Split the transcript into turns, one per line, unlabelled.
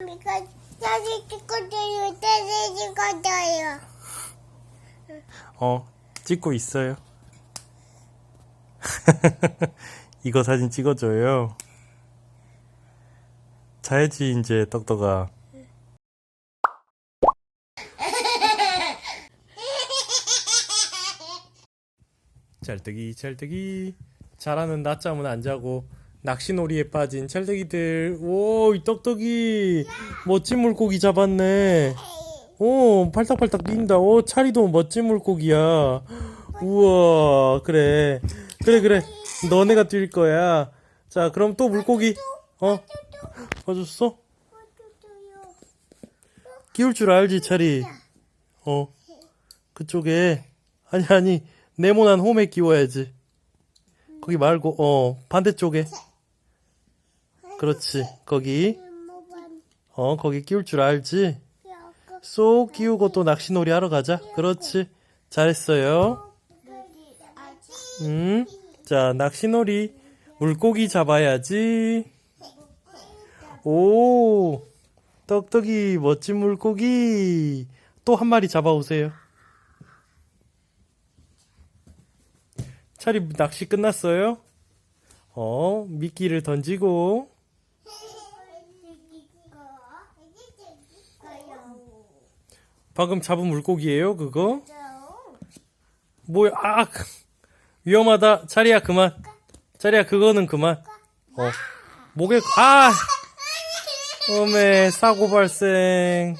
이거 사진 찍어줘요, 사진 찍어줘요.
어, 찍고 있어요. 이거 사진 찍어줘요. 자야지, 이제, 떡떡아. 찰떡이, 찰떡이. 잘하는 낮잠은 안 자고, 낚시놀이에 빠진 찰떡이들. 오, 이 떡떡이. 멋진 물고기 잡았네. 오, 팔딱팔딱 뛴다. 오, 차리도 멋진 물고기야. 우와, 그래. 그래, 그래. 너네가 뛸 거야. 자, 그럼 또 물고기. 어? 봐줬어? 끼울 줄 알지, 차리? 어. 그쪽에. 아니, 아니. 네모난 홈에 끼워야지. 거기 말고, 어, 반대쪽에. 그렇지. 거기. 어, 거기 끼울 줄 알지? 쏙 끼우고 또 낚시놀이 하러 가자. 그렇지. 잘했어요. 음. 자, 낚시놀이. 물고기 잡아야지. 오. 떡떡이 멋진 물고기. 또 한 마리 잡아오세요. 차리 낚시 끝났어요? 어, 미끼를 던지고. 방금 잡은 물고기예요, 그거? 뭐야, 아! 위험하다. 차리야, 그만. 차리야, 그거는 그만. 어. 목에, 아! 어메, 사고 발생.